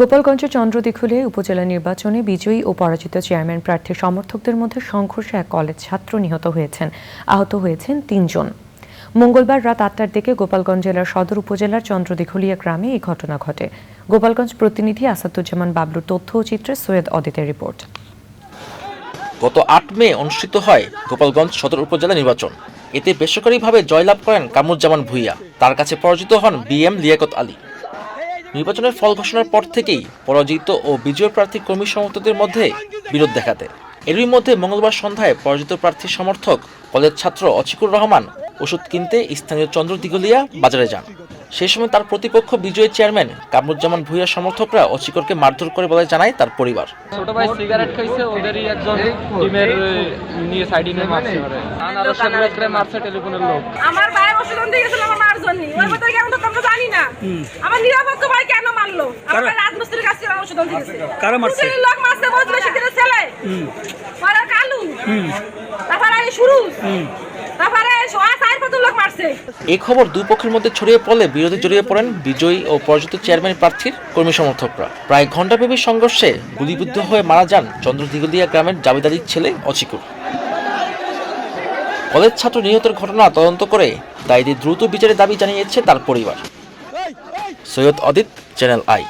গোপালগঞ্জের চন্দ্রদীঘলিয়ায় উপজেলা নির্বাচনে বিজয়ী ও পরাজিত চেয়ারম্যান প্রার্থীর সমর্থকদের মধ্যে সংঘর্ষে এক কলেজ ছাত্র নিহত হয়েছেন। আহত হয়েছেন তিনজন। মঙ্গলবার রাত আটটার দিকে গোপালগঞ্জ জেলার সদর উপজেলার চন্দ্রদীঘলিয়া গ্রামে এই ঘটনা ঘটে। গোপালগঞ্জ প্রতিনিধি আসাদুজ্জামান বাবলুর তথ্য ও চিত্রে সৈয়দ অদিতের রিপোর্ট। গত আট মে অনুষ্ঠিত হয় গোপালগঞ্জ সদর উপজেলা নির্বাচন। এতে বেসরকারিভাবে জয়লাভ করেন কামরুজ্জামান ভুইয়া। তার কাছে পরাজিত হন বি এম লিয়াকত আলী। নির্বাচনের ফল ঘোষণার পর থেকেই পরাজিত ও বিজয় প্রার্থী কর্মী সমর্থকদের মধ্যে বিরোধ দেখাতে। এরই মধ্যে মঙ্গলবার সন্ধ্যায় পরাজিত প্রার্থীর সমর্থক কলেজ ছাত্র অচিকুর রহমান ওষুধ কিনতে স্থানীয় চন্দ্র দিগলিয়া বাজারে যান। সেই সময় তার প্রতিপক্ষ বিজয়ী চেয়ারম্যান কামরুজ্জামান ভুইয়া সমর্থকরা অচিকরকে মারধর করে বলে জানায় তার পরিবার। ছোট ভাই সিগারেট খাইছে ওদেরই একজন টিমের নিয়ে সাইডে নিয়ে মারছে আনারসের মারছে টেলিফোনের লোক। আমার ভাই ওষুধ আনতে গেছিল আমার মার জন্য। ওর মধ্যে কেমন তো আমরা জানি না? আমার নিরাপত্ত আমার ভাই রাজমিস্ত্রির কাছে ওষুধ আনতে গেছে কারা মারছে? লোক মারছে বলছিল সেদিনের ছেলে। পরে কালু। তারপরে এই শুরু তারপরে খবর দুই পক্ষের মধ্যে ছড়িয়ে পড়লে বিরোধী জড়িয়ে পড়েন বিজয়ী ও পরাজিত চেয়ারম্যান প্রার্থীর কর্মী সমর্থকরা। প্রায় ঘণ্টাব্যাপী সংঘর্ষে গুলিবিদ্ধ হয়ে মারা যান চন্দ্রদিগলিয়া গ্রামের জাবেদ আলীর ছেলে অচিকুর। কলেজ ছাত্র নিহতের ঘটনা তদন্ত করে দায়ীদের দ্রুত বিচারের দাবি জানিয়েছে তার পরিবার। সৈয়দ অদিত চ্যানেল আই